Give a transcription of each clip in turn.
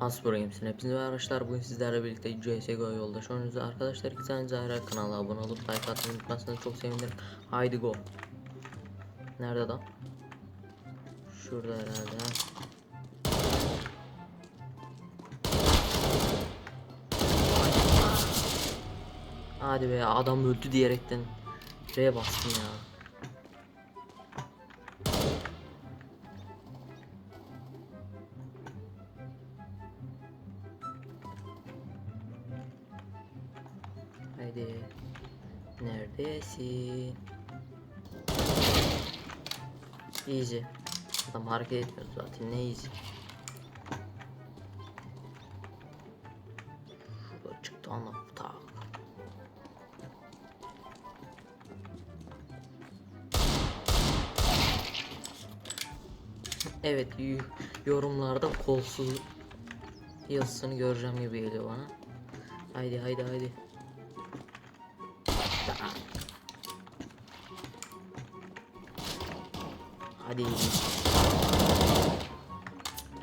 Hasbro Games'in hepinize merhaba arkadaşlar. Bugün sizlerle birlikte CSGO yoldaş oynuyoruz. Arkadaşlar iki tane Zahra kanala abone olup like atmayı unutmazsanız çok sevinirim. Haydi go. Nerede adam? Şurada herhalde Hadi be adam öldü diyerekten C'ye bastım ya Haydi. Neredesin? Easy. Adam hareket etmiyor zaten ne easy. Şurada çıktı ana tak. Evet yorumlarda kolsuz yazısını göreceğim gibi geliyor bana. Haydi haydi haydi. Hadi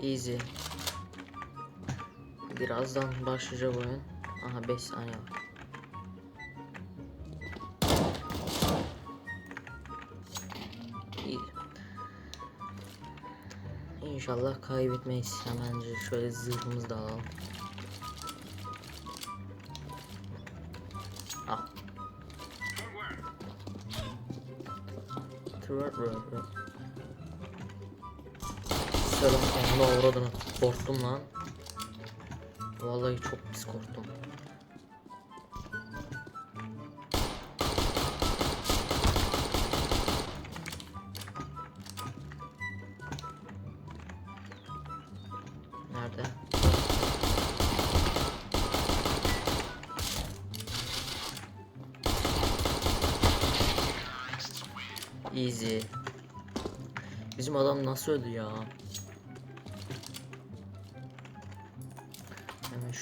easy. Birazdan başlayacak oyun. Aha 5 saniye var. İnşallah kaybetmeyiz. Hemen şöyle zırhımızı da alalım. Ah. Tırır tırır. Selam ona uğradın. Korktum lan. Vallahi çok pis korktum. Nerede? Easy. Bizim adam nasıl öldü ya?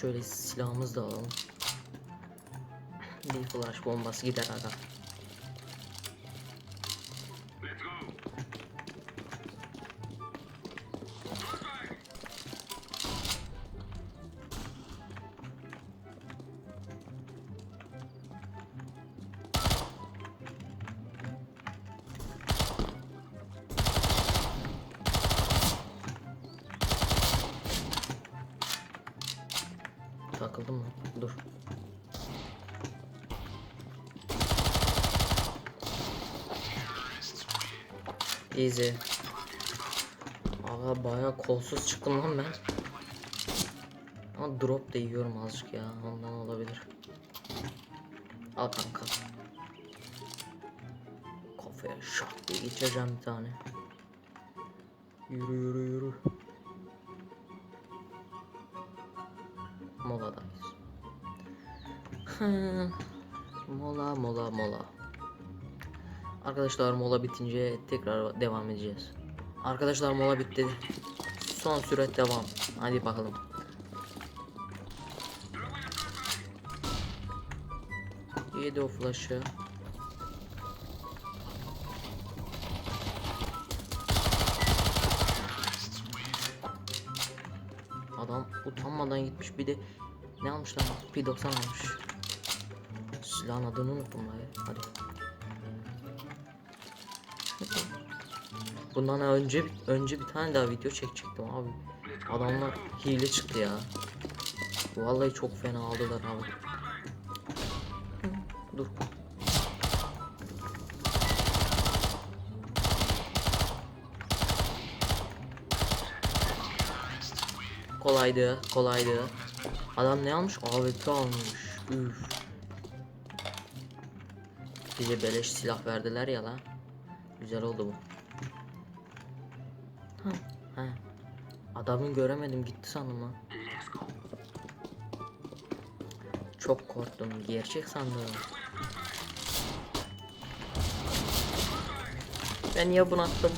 Şöyle silahımızı da alalım. Bir flash bombası gider aga. Takıldım mı? Dur. Easy. Aga baya kolsuz çıktım lan ben. Ama drop da yiyorum azıcık ya. Ondan olabilir. Al kanka. Kafaya şak diye geçeceğim bir tane. Yürü yürü yürü. Moladayız. Mola mola mola. Arkadaşlar mola bitince tekrar devam edeceğiz. Arkadaşlar mola bitti. Son süret devam. Hadi bakalım. Yedi o flash'ı. Adam utanmadan gitmiş bir de ne almış lan? P90 almış. Silahın adını unuttum ben. Hadi. Bundan önce önce bir tane daha video çekecektim abi. Adamlar hile çıktı ya. Vallahi çok fena aldılar abi. Dur. Kolaydı, kolaydı. Adam ne almış? AWP almış. Üf. Bize beleş silah verdiler ya lan. Güzel oldu bu. Ha, ha. Adamı göremedim gitti sandım lan. Çok korktum. Gerçek sandım. Ben niye bunu attım?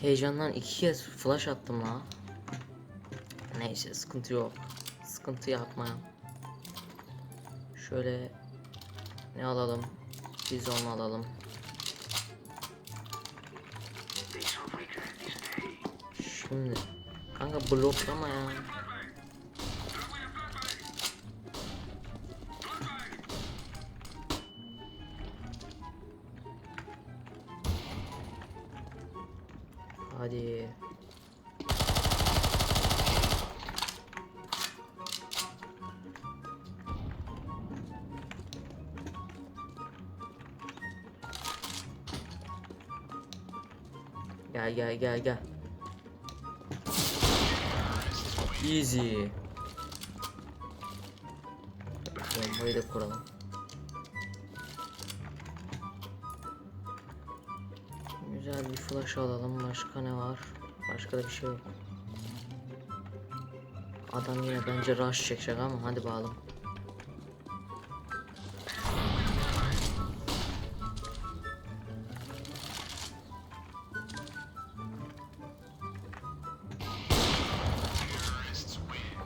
Heyecandan iki kez flash attım la. Neyse sıkıntı yok. Sıkıntı yapma. Şöyle ne alalım? Biz onu alalım. Şimdi kanka bloklama ya. Gel gel gel gel. Easy. Bombayı da kuralım. Güzel bir flash alalım. Başka ne var? Başka da bir şey yok. Adam yine bence rush çekecek ama hadi bakalım.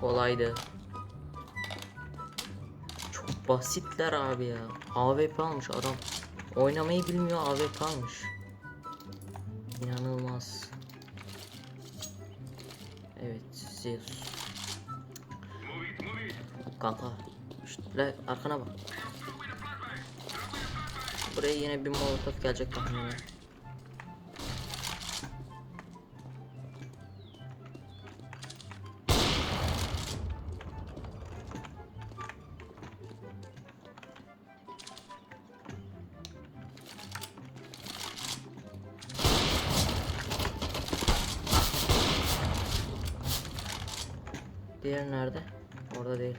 Kolaydı. Çok basitler abi ya. AWP almış adam. Oynamayı bilmiyor AWP almış. İnanılmaz. Evet Zeus. Kanka. La, arkana bak. Buraya yine bir molotof gelecek tahminen. Diğer nerede? Orada değil.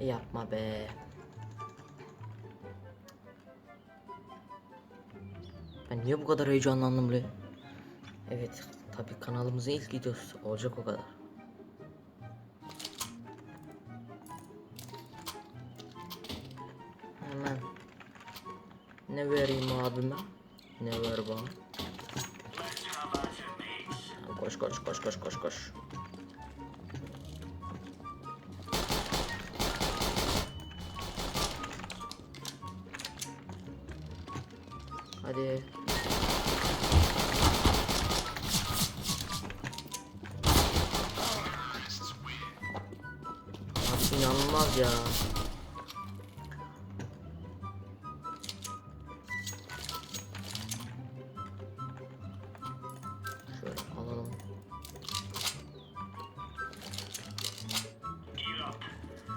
Yapma be. Ben niye bu kadar heyecanlandım bre? Evet, tabii kanalımızın ilk videosu olacak o kadar. Ne vereyim abime? Ne ver bana? Koş koş koş koş koş koş. Hadi. Abi inanılmaz ya.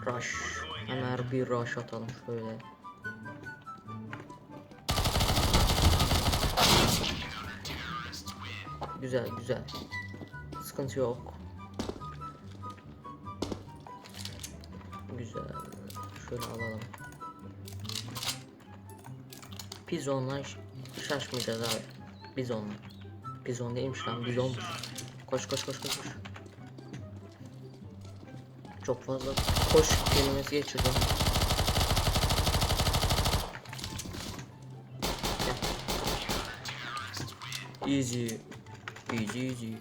Rush. Hemen bir rush atalım şöyle. Güzel güzel. Sıkıntı yok. Güzel. Şöyle alalım. Bizonla ş- şaşmayacağız abi. Bizonla. Bizon değilmiş lan bizonmuş. Koş koş koş koş koş. Çok fazla koş kelimesi geçirdim. Easy. Easy easy.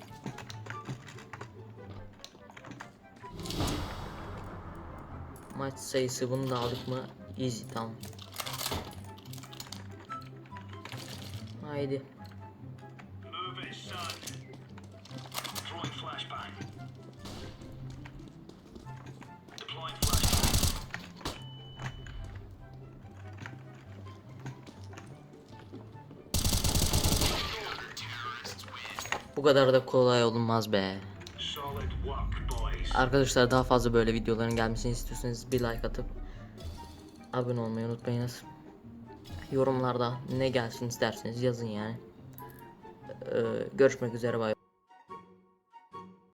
Maç sayısı bunu da aldık mı? Easy tamam. Haydi. Move it, son. Throwing flashbang. Bu kadar da kolay olmaz be. Arkadaşlar daha fazla böyle videoların gelmesini istiyorsanız bir like atıp abone olmayı unutmayınız. Yorumlarda ne gelsin isterseniz yazın yani. Ee, görüşmek üzere bay.